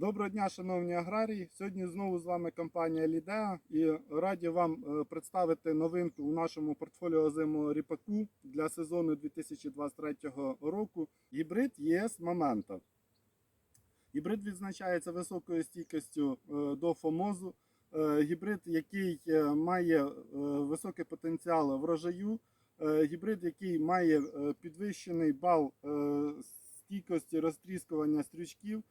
Доброго дня, шановні аграрії. Сьогодні знову з вами компанія Лідеа і раді вам е, представити новинку у нашому портфоліо озимого ріпаку для сезону 2023 року. Гібрид ЄС Момента. Гібрид відзначається високою стійкістю е, до фомозу. Е, Гібрид, який має високий потенціал врожаю. Гібрид, який має підвищений бал стійкості розтріскування стрючків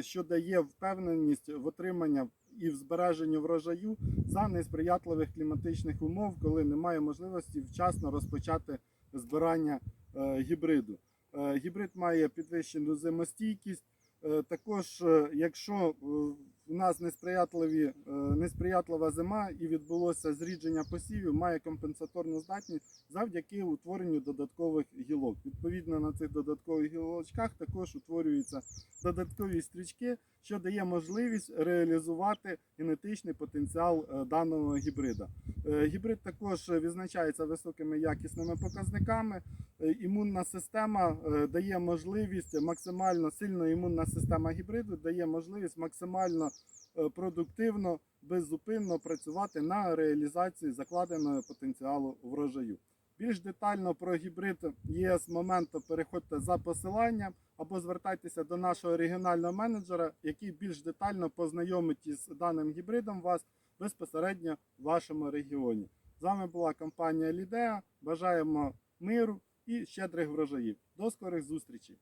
що дає впевненість в отриманні і в збереженні врожаю за несприятливих кліматичних умов, коли немає можливості вчасно розпочати збирання е, гібриду. Е, Гібрид має підвищену зимостійкість. Е, Також, е, якщо в нас несприятливі, е, несприятлива зима і відбулося зрідження посівів, має компенсаторну здатність завдяки утворенню додаткових гілок. Відповідно на цих додаткових гілочках також утворюються додаткові стрічки, що дає можливість реалізувати генетичний потенціал е, даного гібрида. Е, Гібрид також відзначається високими якісними показниками. Імунна система дає можливість максимально сильна імунна система гібриду дає можливість максимально продуктивно, беззупинно працювати на реалізації закладеного потенціалу врожаю. Більш детально про гібрид ЄС моменту переходьте за посиланням або звертайтеся до нашого регіонального менеджера, який більш детально познайомить із даним гібридом вас безпосередньо в вашому регіоні. З вами була компанія Лідеа. Бажаємо миру і щедрих врожаїв. До скорих зустрічей!